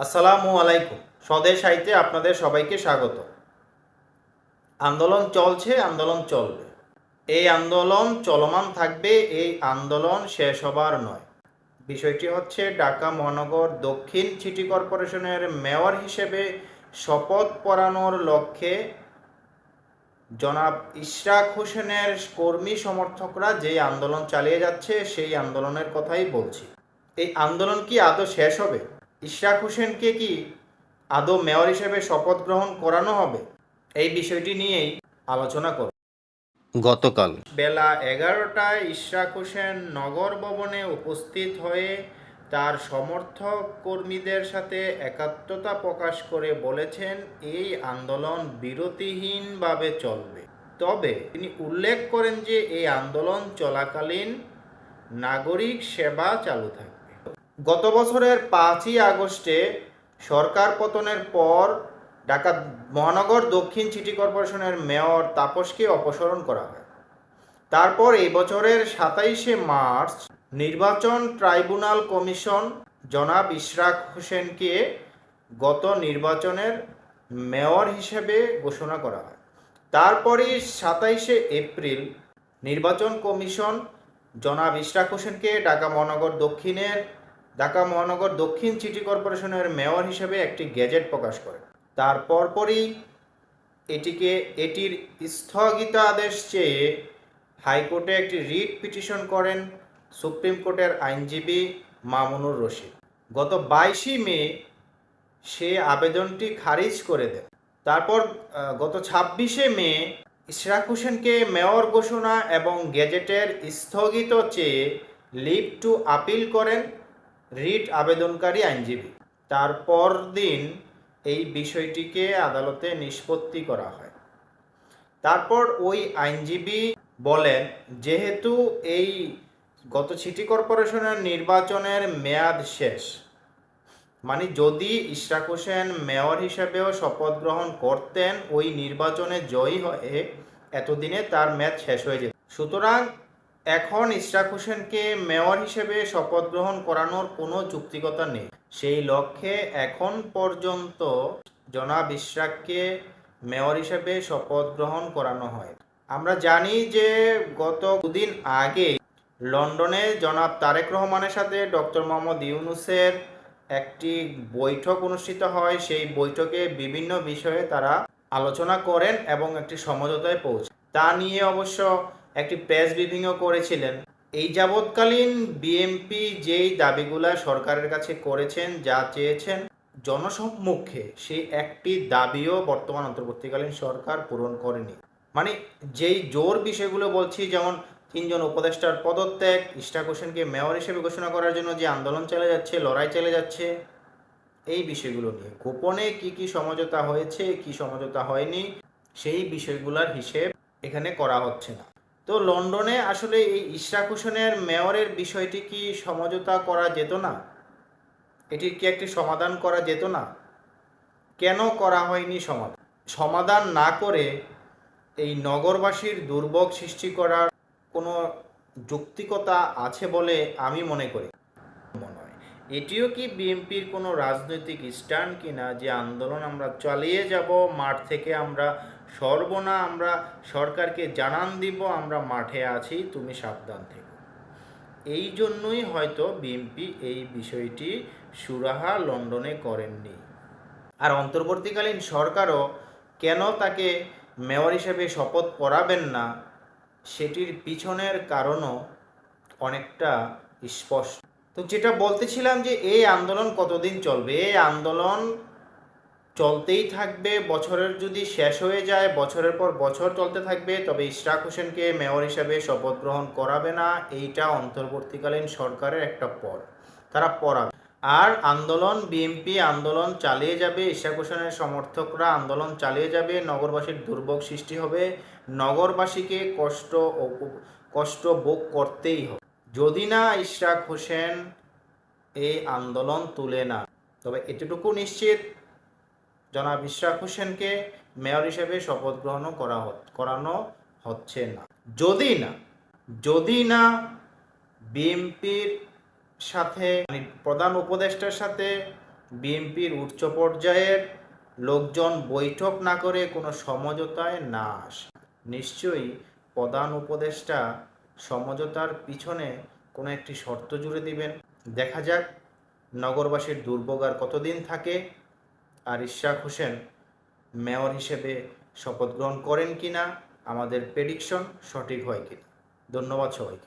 আসসালামু আলাইকুম। স্বদেশ সাহিত্যে আপনাদের সবাইকে স্বাগত। আন্দোলন চলছে, আন্দোলন চলবে। এই আন্দোলন চলমান থাকবে, এই আন্দোলন শেষ হবার নয়। বিষয়টি হচ্ছে ঢাকা মহানগর দক্ষিণ সিটি কর্পোরেশনের মেয়র হিসেবে শপথ পড়ানোর লক্ষ্যে জনাব ইশরাক হোসেনের কর্মী সমর্থকরা যে আন্দোলন চালিয়ে যাচ্ছে, সেই আন্দোলনের কথাই বলছি। এই আন্দোলন কি আদৌ শেষ হবে? ইশরাক হোসেনকে কি আদৌ মেয়র হিসেবে শপথ গ্রহণ করানো হবে? এই বিষয়টি নিয়েই আলোচনা করব। গতকাল বেলা এগারোটায় ইশরাক হোসেন নগর ভবনে উপস্থিত হয়ে তার সমর্থক কর্মীদের সাথে একাত্মতা প্রকাশ করে বলেছেন এই আন্দোলন বিরতিহীনভাবে চলবে। তবে তিনি উল্লেখ করেন যে এই আন্দোলন চলাকালীন নাগরিক সেবা চালু থাকবে গত বছরের পাঁচই আগস্টে সরকার পতনের পর ঢাকা মহানগর দক্ষিণ সিটি কর্পোরেশনের মেয়র তাপসকে অপসারণ করা হয়। তারপর এই বছরের সাতাইশে মার্চ নির্বাচন ট্রাইব্যুনাল কমিশন জনাব ইশরাক হোসেনকে গত নির্বাচনের মেয়র হিসেবে ঘোষণা করা হয়। তারপরই সাতাইশে এপ্রিল নির্বাচন কমিশন জনাব ইশরাক হোসেনকে ঢাকা মহানগর দক্ষিণের ঢাকা মহানগর দক্ষিণ সিটি কর্পোরেশনের মেয়র হিসেবে একটি গেজেট প্রকাশ করে। তারপর পরই এটিকে, এটির স্থগিতাদেশ চেয়ে হাইকোর্টে একটি রিট পিটিশন করেন সুপ্রিম কোর্টের আইনজীবী মামুনুর রশিদ। গত বাইশে মে সে আবেদনটি খারিজ করে দেন। তারপর গত ছাব্বিশে মে ইশরাক হোসেনকে মেয়র ঘোষণা এবং গেজেটের স্থগিত চেয়ে লিভ টু আপিল করেন রিট আবেদনকারী আইনজীবী। তারপর দিন এই বিষয়টিকে আদালতে নিষ্পত্তি করা হয়। তারপর ওই আইনজীবী বলেন, যেহেতু এই গত সিটি কর্পোরেশনের নির্বাচনের মেয়াদ শেষ মানে যদি ইশরাক হোসেন মেয়র হিসেবেও শপথ গ্রহণ করতেন, ওই নির্বাচনে জয়ী হয়ে এতদিনে তার মেয়াদ শেষ হয়ে যেত। সুতরাং এখন ইশরাক হোসেনকে মেয়র হিসেবে শপথ গ্রহণ করানোর কোনো যুক্তিকতা নেই। সেই লক্ষ্যে এখন পর্যন্ত জনাব ইশরাককে মেয়র হিসেবে শপথ গ্রহণ করানো হয়। আমরা জানি যে গত দুদিন আগে লন্ডনে জনাব তারেক রহমানের সাথে ডক্টর মোহাম্মদ ইউনুসের একটি বৈঠক অনুষ্ঠিত হয়। সেই বৈঠকে বিভিন্ন বিষয়ে তারা আলোচনা করেন এবং একটি সমঝোতায় পৌঁছে তা নিয়ে অবশ্য একটি প্রেস ব্রিফিংও করেছিলেন। এই যাবৎকালীন বিএমপি যেই দাবিগুলা সরকারের কাছে করেছেন, যা চেয়েছেন, জনসম্মুখে সেই একটি দাবিও বর্তমান অন্তর্বর্তীকালীন সরকার পূরণ করেনি। মানে যেই জোর বিষয়গুলো বলছি, যেমন তিনজন উপদেষ্টার পদত্যাগ ইশরাক হোসেনকে মেয়র হিসেবে ঘোষণা করার জন্য যে আন্দোলন চলে যাচ্ছে, লড়াই চলে যাচ্ছে, এই বিষয়গুলো নিয়ে গোপনে কি কি সমঝোতা হয়েছে, কি সমঝোতা হয়নি, সেই বিষয়গুলোর হিসেব এখানে করা হচ্ছে না। তো লন্ডনে আসলে এই ইশরাক হোসেনের মেয়রের বিষয়টি কি সমঝোতা করা যেত না? এটির কি একটি সমাধান করা যেত না? কেন করা হয়নি সমাধান? সমাধান না করে এই নগরবাসীর দুর্ভোগ সৃষ্টি করার কোনো যৌক্তিকতা আছে বলে আমি মনে করি। মনে হয়। এটিও কি বিএনপির কোনো রাজনৈতিক স্ট্যান্ড কিনা যে আন্দোলন আমরা চালিয়ে যাব, মাঠ থেকে আমরা সরব না আমরা সরকারকে জানান দিব, আমরা মাঠে আছি, তুমি সাবধান থেকো। এই জন্যই হয়তো বিএনপি এই বিষয়টি সুরাহা লন্ডনে করেননি। আর অন্তর্বর্তীকালীন সরকারও কেন তাকে মেয়র হিসেবে শপথ পড়াবেন না, সেটির পিছনের কারণও অনেকটা স্পষ্ট। তো যেটা বলতেছিলাম যে, এই আন্দোলন কতদিন চলবে? এই আন্দোলন চলতেই থাকবে, বছরের যদি শেষ হয়ে যায়, বছরের পর বছর চলতে থাকবে, তবে ইশরাক হোসেনকে মেয়র হিসাবে শপথ গ্রহণ করাবে না, এইটা অন্তর্বর্তীকালীন সরকারের একটা পর তারা পড়াবে আর আন্দোলন বিএনপি আন্দোলন চালিয়ে যাবে ইশাক হোসেনের সমর্থকরা আন্দোলন চালিয়ে যাবে, নগরবাসীর দুর্ভোগ সৃষ্টি হবে, নগরবাসীকে কষ্ট ও- কষ্ট ভোগ করতেই হবে। যদি না ইশরাক হোসেন এই আন্দোলন তুলে না তবে এতটুকু নিশ্চিত জনাব ইশরাক হোসেনকে মেয়র হিসেবে শপথ গ্রহণ করা করানো হচ্ছে না। যদি না যদি না বিএনপির সাথে মানে প্রধান উপদেষ্টার সাথে বিএনপির উচ্চ পর্যায়ের লোকজন বৈঠক না করে কোনো সমঝোতায় না আসে, নিশ্চয়ই প্রধান উপদেষ্টা সমঝোতার পিছনে কোনো একটি শর্ত জুড়ে দিবেন। দেখা যাক নগরবাসীর দুর্ভোগ আর কতদিন থাকে আর ইশাক হোসেন মেয়র হিসেবে শপথ গ্রহণ করেন কিনা, আমাদের প্রেডিকশন সঠিক হয় কি ধন্যবাদ সবাইকে।